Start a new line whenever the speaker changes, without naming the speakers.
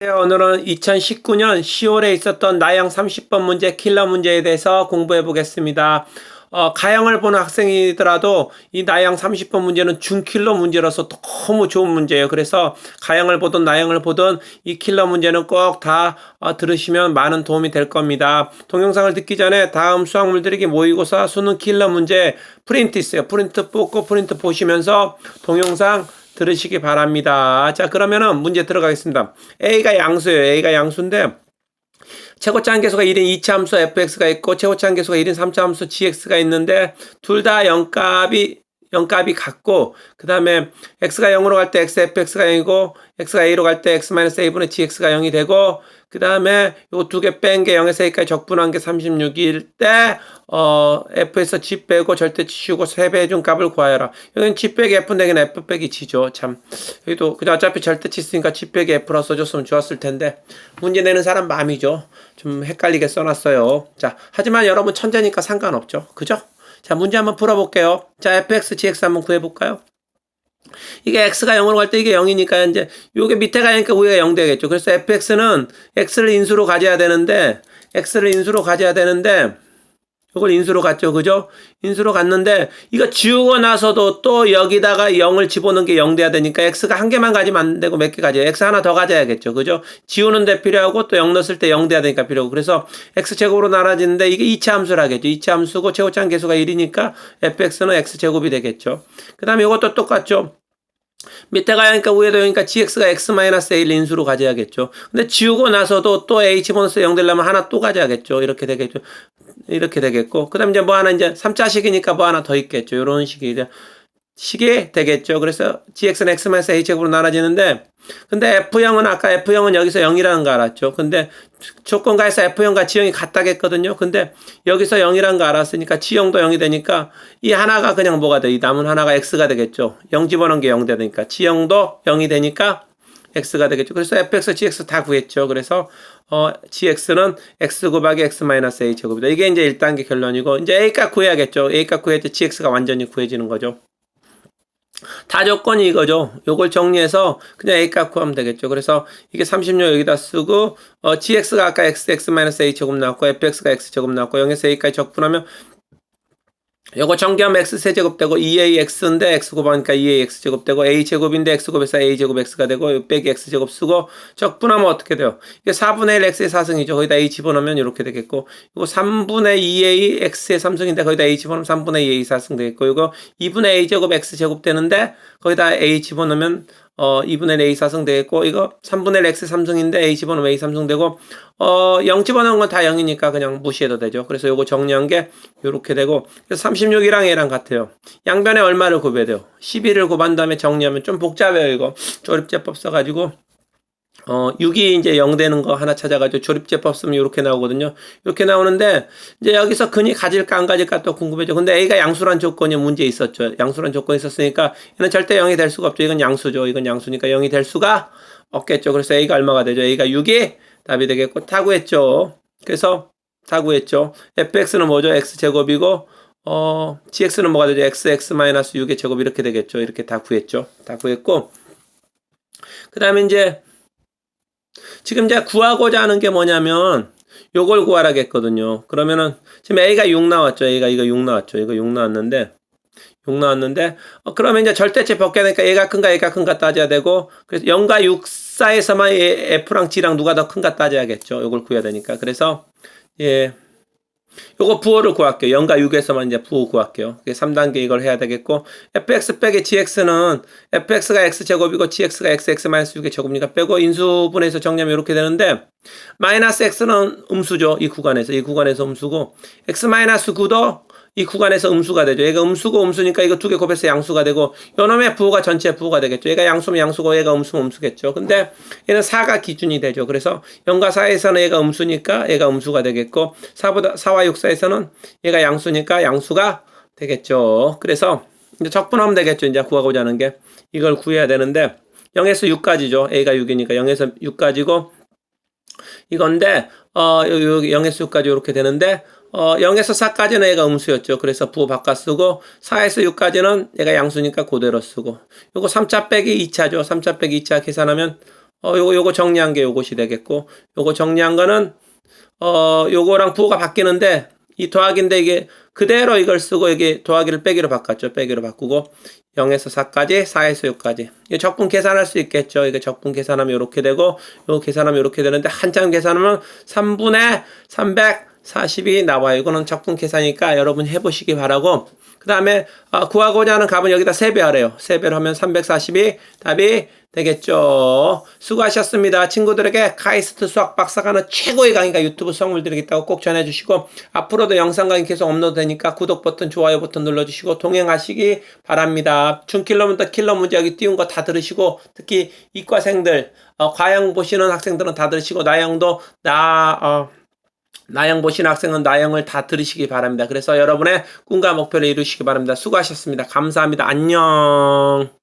네, 오늘은 2019년 10월에 있었던 나영 30번 문제 킬러 문제에 대해서 공부해 보겠습니다. 어, 가형을 보는 학생이더라도 이 나영 30번 문제는 중킬러 문제라서 너무 좋은 문제예요. 그래서 가형을 보든 나영을 보든 이 킬러 문제는 꼭다 어, 들으시면 많은 도움이 될 겁니다. 동영상을 듣기 전에 다음 수학물들에게 모의고사 수능 킬러 문제 프린트 있어요. 프린트 뽑고 프린트 보시면서 동영상 들으시기 바랍니다. 자, 그러면은 문제 들어가겠습니다. A가 양수예요. A가 양수인데 최고차 함계수가 1인 2차 함수 fx가 있고 최고차 함계수가 1인 3차 함수 gx가 있는데 둘 다 0값이 0값이 같고 그 다음에 x가 0으로 갈 때 x fx가 0이고 x가 a로 갈 때 x a분의 gx가 0이 되고 그 다음에 요 두 개 뺀 게 0에서 a까지 적분한 게 36일 때 어, f에서 g 빼고 절대치 씌우고 3배 해준 값을 구하여라. 여기는 g 빼기 f 내기는 f 빼기 g죠. 참 여기도 그냥 어차피 절대치 있으니까 g 빼기 f라 써줬으면 좋았을 텐데 문제 내는 사람 마음이죠. 좀 헷갈리게 써놨어요. 자 하지만 여러분 천재니까 상관없죠. 그죠? 자, 문제 한번 풀어볼게요. 자, fx, gx 한번 구해볼까요? 이게 x가 0으로 갈 때 이게 0이니까 이제 요게 밑에 가니까 위가 0 되겠죠. 그래서 fx는 x를 인수로 가져야 되는데 x를 인수로 가져야 되는데 이걸 인수로 갔죠. 그죠? 인수로 갔는데 이거 지우고 나서도 또 여기다가 0을 집어넣은 게0 돼야 되니까 x가 한 개만 가지면 안 되고 몇 개 가져요. x 하나 더 가져야겠죠. 그죠? 지우는 데 필요하고 또 0 넣었을 때 0 돼야 되니까 필요하고 그래서 x제곱으로 나눠지는데 이게 2차 함수라겠죠. 2차 함수고 최고차항 계수가 1이니까 fx는 x제곱이 되겠죠. 그 다음에 이것도 똑같죠. 밑에 가니까 위에도 여니까 gx가 x-a 인수로 가져야겠죠. 근데 지우고 나서도 또 a 집어넣어서 0 되려면 하나 또 가져야겠죠. 이렇게 되겠죠. 이렇게 되겠고. 그 다음 이제 뭐 하나 이제 3자식이니까 뭐 하나 더 있겠죠. 이런 식이 식이 되겠죠. 그래서 gx는 x-a 제곱으로 나눠지는데 근데 F형은 아까 F형은 여기서 0이라는 거 알았죠. 근데 조건가에서 F형과 G형이 같다겠거든요. 근데 여기서 0이라는 거 알았으니까 G형도 0이 되니까 이 하나가 그냥 뭐가 돼? 이 남은 하나가 X가 되겠죠. 0 집어넣은 게 0 되니까 G형도 0이 되니까 X가 되겠죠. 그래서 fx, gx 다 구했죠. 그래서 어, gx는 x 곱하기 x-a 제곱이다. 이게 이제 1단계 결론이고 이제 a값 구해야겠죠. a값 구해야 때 gx가 완전히 구해지는 거죠. 다 조건이 이거죠. 요걸 정리해서 그냥 A값 구하면 되겠죠. 그래서 이게 36 여기다 쓰고 어, GX가 아까 XX-A 제곱 나왔고 FX가 X 제곱 나왔고 0에서 A까지 적분하면 요거 정기하면 x 세제곱되고 2ax인데 x 곱하니까 2ax 제곱되고 a 제곱인데 x 곱해서 a 제곱 x가 되고 빼기 x 제곱 쓰고 적분하면 어떻게 돼요? 이게 4분의 1 x의 4승이죠. 거기다 a 집어넣으면 이렇게 되겠고 이거 3분의 2a x의 3승인데 거기다 a 집어넣으면 3분의 2a 4승 되겠고 이거 2분의 a 제곱 x 제곱 되는데 거기다 a 집어넣으면 어, 2분의 A 4승 되겠고, 이거 3분의 X 3승인데 A 집어넣으면 A 3승 되고, 어, 0 집어넣은 건 다 0이니까 그냥 무시해도 되죠. 그래서 요거 정리한 게 요렇게 되고, 그래서 36이랑 A랑 같아요. 양변에 얼마를 곱해야 돼요? 12를 곱한 다음에 정리하면 좀 복잡해요, 이거. 조립제법 써가지고. 어, 6이 이제 0 되는 거 하나 찾아가지고 조립제법 쓰면 이렇게 나오거든요. 이렇게 나오는데, 이제 여기서 근이 가질까 안 가질까 또 궁금해져. 근데 A가 양수란 조건이 문제 있었죠. 양수란 조건이 있었으니까, 얘는 절대 0이 될 수가 없죠. 이건 양수죠. 이건 양수니까 0이 될 수가 없겠죠. 그래서 A가 얼마가 되죠? A가 6이 답이 되겠고, 다 구했죠. 그래서 다 구했죠. fx는 뭐죠? x제곱이고, 어, gx는 뭐가 되죠? x, x-6의 제곱 이렇게 되겠죠. 이렇게 다 구했죠. 다 구했고, 그 다음에 이제, 지금 제가 구하고자 하는 게 뭐냐면 요걸 구하라겠거든요. 그러면은 지금 A가 6 나왔죠. A가 이거 6 나왔죠. 이거 6 나왔는데 6 나왔는데 어, 그러면 이제 절대치 벗겨내니까 A가 큰가 A가 큰가 따져야 되고 그래서 0과 6 사이에서만 F랑 G랑 누가 더 큰가 따져야겠죠. 요걸 구해야 되니까. 그래서 예. 요거 부호를 구할게요. 0과 6에서만 이제 부호 구할게요. 3단계 이걸 해야 되겠고 fx 빼기 gx는 fx가 x제곱이고 gx가 xx-6의 제곱이니까 빼고 인수분해서 정리하면 이렇게 되는데 마이너스 x는 음수죠. 이 구간에서. 이 구간에서 음수고 x-9도 이 구간에서 음수가 되죠. 얘가 음수고 음수니까 이거 두 개 곱해서 양수가 되고 요놈의 부호가 전체 부호가 되겠죠. 얘가 양수면 양수고 얘가 음수면 음수겠죠. 근데 얘는 4가 기준이 되죠. 그래서 0과 4에서는 얘가 음수니까 얘가 음수가 되겠고 4보다 4와 6 사이에서는 얘가 양수니까 양수가 되겠죠. 그래서 이제 적분하면 되겠죠. 이제 구하고자 하는 게 이걸 구해야 되는데 0에서 6까지죠. a가 6이니까 0에서 6까지고 이건데 어 여기 0에서 6까지 이렇게 되는데 어, 0에서 4까지는 얘가 음수였죠. 그래서 부호 바꿔 쓰고 4에서 6까지는 얘가 양수니까 그대로 쓰고 요거 3차 빼기 2차죠. 3차 빼기 2차 계산하면 어, 요거, 요거 정리한 게 요것이 되겠고, 요거 정리한 거는, 어, 요거랑 부호가 바뀌는데, 이 더하기인데 이게 그대로 이걸 쓰고 이게 더하기를 빼기로 바꿨죠. 빼기로 바꾸고 0에서 4까지, 4에서 6까지. 이게 적분 계산할 수 있겠죠. 이게 적분 계산하면 이렇게 되고, 요 계산하면 이렇게 되는데 한참 계산하면 3분의 340이 나와요. 이거는 적분 계산이니까 여러분 해보시기 바라고. 그 다음에 구하고자 하는 값은 여기다 3배 하래요. 3배로 하면 340이 답이 되겠죠. 수고하셨습니다. 친구들에게 카이스트 수학 박사가는 최고의 강의가 유튜브 수학물 드리겠다고 꼭 전해주시고 앞으로도 영상 강의 계속 업로드 되니까 구독 버튼, 좋아요 버튼 눌러주시고 동행하시기 바랍니다. 중킬로미터 킬러 문제 여기 띄운 거 다 들으시고 특히 이과생들 어, 과영 보시는 학생들은 다 들으시고 나영도 나 어, 나영 보시는 학생은 나영을 다 들으시기 바랍니다. 그래서 여러분의 꿈과 목표를 이루시기 바랍니다. 수고하셨습니다. 감사합니다. 안녕.